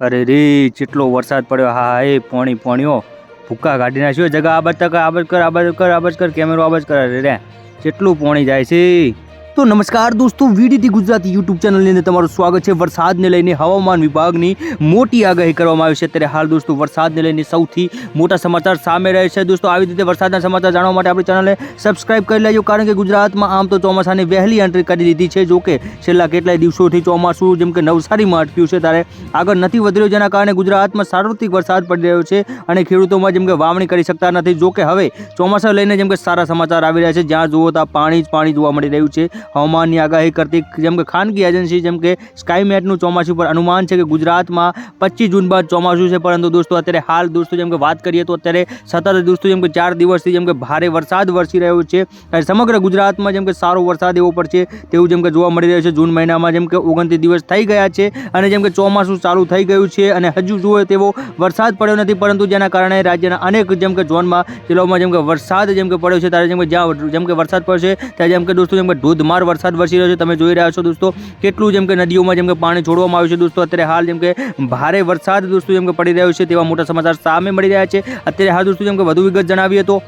અરે રે કેટલો વરસાદ પડ્યો. હા હા, એ પોણી, પોણીઓ. ભૂક્કા કાઢી નાખ્યો. જગા આબજ તક આબજ કર આબાજ કર આબાજ કર, કેમેરો આબાજ કર. રે કેટલું પોણી જાય છે? તો નમસ્કાર દોસ્તો, વીડીટી ગુજરાતી યુટ્યુબ ચેનલની અંદર તમારું સ્વાગત છે. વરસાદને લઈને હવામાન વિભાગની મોટી આગાહી કરવામાં આવી છે. ત્યારે હાલ દોસ્તો, વરસાદને લઈને સૌથી મોટા સમાચાર સામે રહે છે. દોસ્તો, આવી રીતે વરસાદના સમાચાર જાણવા માટે આપણી ચેનલને સબસ્ક્રાઇબ કરી લેજો, કારણ કે ગુજરાતમાં આમ તો ચોમાસાની વહેલી એન્ટ્રી કરી દીધી છે. જો કે છેલ્લા કેટલાય દિવસોથી ચોમાસું જેમ કે નવસારીમાં અટક્યું છે, ત્યારે આગળ નથી વધી રહ્યું, જેના કારણે ગુજરાતમાં સાર્વત્રિક વરસાદ પડી રહ્યો છે અને ખેડૂતોમાં જેમ કે વાવણી કરી શકતા નથી. જો કે હવે ચોમાસા લઈને જેમ કે સારા સમાચાર આવી રહ્યા છે. જ્યાં જુઓ ત્યાં પાણી જ પાણી જોવા મળી રહ્યું છે. હવામાનની આગાહી કરતી જેમ કે ખાનગી એજન્સી જેમ કે સ્કાયમેટનું ચોમાસું પર અનુમાન છે કે ગુજરાતમાં પચીસ જૂન બાદ ચોમાસું છે પરંતુ દોસ્તો અત્યારે હાલ દોસ્તો જેમ કે વાત કરીએ તો અત્યારે સતત દોસ્તો જેમ કે ચાર દિવસથી જેમ કે ભારે વરસાદ વરસી રહ્યો છે સમગ્ર ગુજરાતમાં જેમ કે સારો વરસાદ એવો પડશે તેવું જેમ કે જોવા મળી રહ્યું છે જૂન મહિનામાં જેમ કે ઓગણત્રીસ દિવસ થઈ ગયા છે અને જેમ કે ચોમાસું ચાલુ થઈ ગયું છે અને હજુ જુઓ તેવો વરસાદ પડ્યો નથી પરંતુ જેના કારણે રાજ્યના અનેક જેમ કે ઝોનમાં જિલ્લાઓમાં જેમ કે વરસાદ જેમ કે પડ્યો છે ત્યારે જેમ કે જ્યાં જેમ કે વરસાદ પડશે ત્યારે જેમ કે દોસ્તો જેમ કે ધોધમાર વરસાદ વરસી રહ્યો છે. તમે જોઈ રહ્યા છો દોસ્તો, કેટલું જેમ કે નદીઓમાં જેમ કે પાણી છોડવામાં આવ્યું છે દોસ્તો. અત્યારે હાલ જેમ કે ભારે વરસાદ દોસ્તો જેમ કે પડી રહ્યો છે તેવા મોટા સમાચાર સામે મળી રહ્યા છે. અત્યારે હાલ દોસ્તો જેમ કે વધુ વિગત જણાવીએ તો